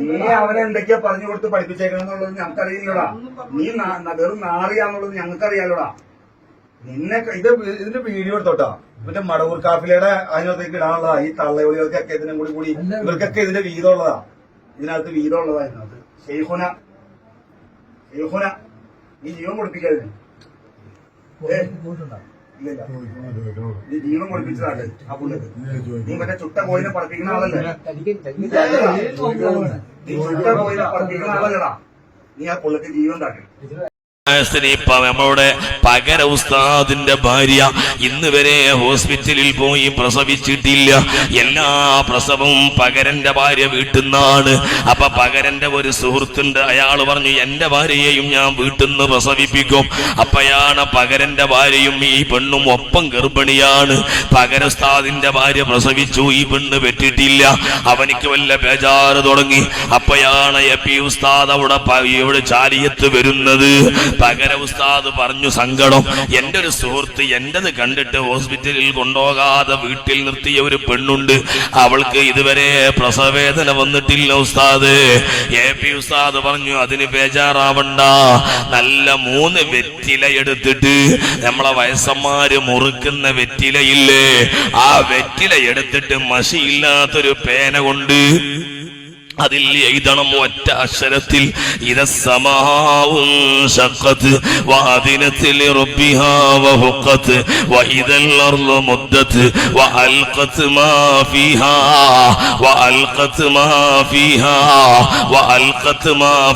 നീ അവനെ എന്തൊക്കെയാ പറഞ്ഞു കൊടുത്ത് പഠിപ്പിച്ചേക്കണെന്നുള്ളത് ഞങ്ങൾക്കറിയില്ലടാ. നീ വെറും നാറിയാന്നുള്ളത് ഞങ്ങൾക്കറിയാലോടാ. നിന്നെ ഇത് ഇതിന്റെ വീഡിയോ എടുത്തോട്ടാ. ഇവന്റെ മടവൂർ കാഫിലയുടെ അതിനകത്തേക്ക് ഇടാനുള്ളതാ ഈ തള്ളയൊളികൾക്കൊക്കെ ഇതിനും കൂടി കൂടി ഇവർക്കൊക്കെ ഇതിന്റെ വീതമുള്ളതാ. ഇതിനകത്ത് വീതമുള്ളതാ ഇതിനകത്ത്. ഷെയ്ഖുന ഷെയ്ഹുന നീ ജീവൻ കൊടുപ്പിക്കാതിന് ഏ നീ ജീവൻ കൊടുപ്പിച്ചതാണ് ആ പുള്ളിക്ക് നീ മറ്റേ ചുട്ട കോയിനെ പഠിപ്പിക്കുന്ന ആളല്ലേ? നീ ചുട്ട കോയിനെ പഠിപ്പിക്കുന്ന ആളല്ലടാ. നീ ആ പുള്ളിക്ക് ജീവൻ താക്കി നമ്മളുടെ പകര ഉസ്താദിന്റെ ഭാര്യ ഇന്ന് വരെ ഹോസ്പിറ്റലിൽ പോയി പ്രസവിച്ചിട്ടില്ല. എല്ലാ പ്രസവവും പകരന്റെ ഭാര്യ വീട്ടിൽ നിന്നാണ് അപ്പൊ പകരന്റെ ഒരു സുഹൃത്തുണ്ട് അയാൾ പറഞ്ഞു എന്റെ ഭാര്യയെയും ഞാൻ വീട്ടിൽ നിന്ന് പ്രസവിപ്പിക്കും. അപ്പയാണ് പകരന്റെ ഭാര്യയും ഈ പെണ്ണും ഒപ്പം ഗർഭിണിയാണ്. പകര ഉസ്താദിന്റെ ഭാര്യ പ്രസവിച്ചു ഈ പെണ്ണ് പെറ്റിട്ടില്ല. അവനിക്ക് വല്ല ബേജാറ് തുടങ്ങി. അപ്പയാണ് എ പി ഉസ്താദ് അവിടെ ഇവിടെ ചാലിയത്ത് വരുന്നത്. പകര ഉസ്താദ് പറഞ്ഞു സങ്കടം. എന്റെ ഒരു സുഹൃത്ത് എന്റേത് കണ്ടിട്ട് ഹോസ്പിറ്റലിൽ കൊണ്ടുപോകാതെ വീട്ടിൽ നിർത്തിയ ഒരു പെണ്ണുണ്ട്. അവൾക്ക് ഇതുവരെ പ്രസവേദന വന്നിട്ടില്ല ഉസ്താദ്. എ പി ഉസ്താദ് പറഞ്ഞു അതിന് ബേജാറാവണ്ട. നല്ല മൂന്ന് വെറ്റില എടുത്തിട്ട് നമ്മളെ വയസ്സന്മാര് മുറുക്കുന്ന വെറ്റിലയില്ലേ? ആ വെറ്റില എടുത്തിട്ട് മഷിയില്ലാത്തൊരു പേന കൊണ്ട് അതിൽ എഴുതണം ഒറ്റ അക്ഷരത്തിൽ.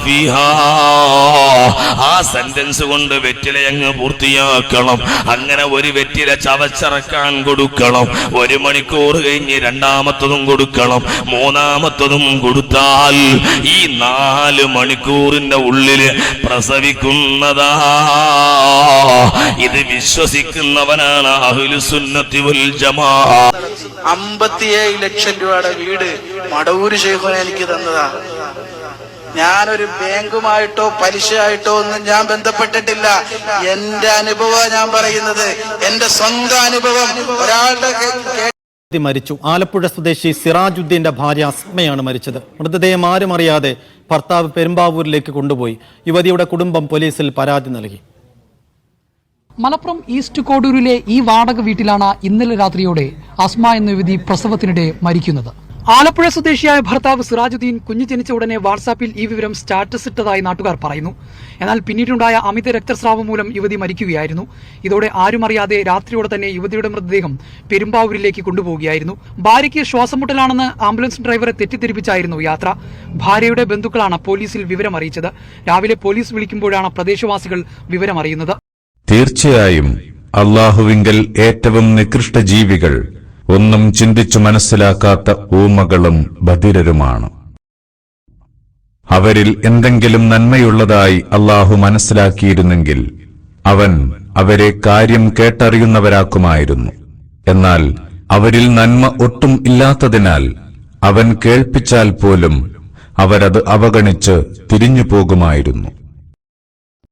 ഫീഹാ ആ സെന്റൻസ് കൊണ്ട് വെറ്റില അങ്ങ് പൂർത്തിയാക്കണം. അങ്ങനെ ഒരു വെറ്റില ചവച്ചിറക്കാൻ കൊടുക്കണം. ഒരു മണിക്കൂർ കഴിഞ്ഞ് രണ്ടാമത്തതും കൊടുക്കണം. മൂന്നാമത്തതും കൊടുത്താൽ ഈ നാല് മണിക്കൂറിന്റെ ഉള്ളിൽ പ്രസവിക്കുന്നതാ. ഇത് വിശ്വസിക്കുന്നവനാണ് അഹുലുസുന്നത്തി വൽ ജമാ. അമ്പത്തിയേഴ് ലക്ഷം രൂപയുടെ വീട് മടവൂര് ശേഖന എനിക്ക് തന്നതാ. ഞാനൊരു ബാങ്കുമായിട്ടോ പലിശയായിട്ടോ ഒന്നും ഞാൻ ബന്ധപ്പെട്ടിട്ടില്ല. എന്റെ അനുഭവം ഞാൻ പറയുന്നത്. എന്റെ സ്വന്തം അനുഭവം. ഒരാളുടെ മരിച്ചു. ആലപ്പുഴ സ്വദേശി സിറാജുദ്ദീന്റെ ഭാര്യ അസ്മയാണ് മരിച്ചത്. മൃതദേഹം ആരും അറിയാതെ ഭർത്താവ് പെരുമ്പാവൂരിലേക്ക് കൊണ്ടുപോയി. യുവതിയുടെ കുടുംബം പോലീസിൽ പരാതി നൽകി. മലപ്പുറം ഈസ്റ്റ് കോഡൂരിലെ ഈ വാടക വീട്ടിലാണ് ഇന്നലെ രാത്രിയോടെ അസ്മ എന്ന യുവതി പ്രസവത്തിനിടെ മരിക്കുന്നത്. ആലപ്പുഴ സ്വദേശിയായ ഭർത്താവ് സിറാജുദ്ദീൻ കുഞ്ഞു ജനിച്ച ഉടനെ വാട്സാപ്പിൽ ഈ വിവരം സ്റ്റാറ്റസ് ഇട്ടതായി നാട്ടുകാർ പറയുന്നു. എന്നാൽ പിന്നീടുണ്ടായ അമിത രക്തസ്രാവം മൂലം യുവതി മരിക്കുകയായിരുന്നു. ഇതോടെ ആരും അറിയാതെ രാത്രിയോടെ തന്നെ യുവതിയുടെ മൃതദേഹം പെരുമ്പാവൂരിലേക്ക് കൊണ്ടുപോവുകയായിരുന്നു. ഭാര്യയ്ക്ക് ശ്വാസമുട്ടലാണെന്ന് ആംബുലൻസ് ഡ്രൈവറെ തെറ്റിദ്ധരിപ്പിച്ചായിരുന്നു യാത്ര. ഭാര്യയുടെ ബന്ധുക്കളാണ് പോലീസിൽ വിവരം അറിയിച്ചത് രാവിലെ പോലീസ് വിളിക്കുമ്പോഴാണ് പ്രദേശവാസികൾ വിവരം അറിയുന്നത് തീർച്ചയായും അള്ളാഹുവിങ്കൽ ഏറ്റവും നികൃഷ്ട ജീവികൾ ഒന്നും ചിന്തിച്ചു മനസ്സിലാക്കാത്ത ഊമകളും ബധിരരുമാണ്. അവരിൽ എന്തെങ്കിലും നന്മയുള്ളതായി അള്ളാഹു മനസ്സിലാക്കിയിരുന്നെങ്കിൽ അവൻ അവരെ കാര്യം കേട്ടറിയുന്നവരാക്കുമായിരുന്നു. എന്നാൽ അവരിൽ നന്മ ഒട്ടും ഇല്ലാത്തതിനാൽ അവൻ കേൾപ്പിച്ചാൽ പോലും അവരത് അവഗണിച്ച് തിരിഞ്ഞു പോകുമായിരുന്നു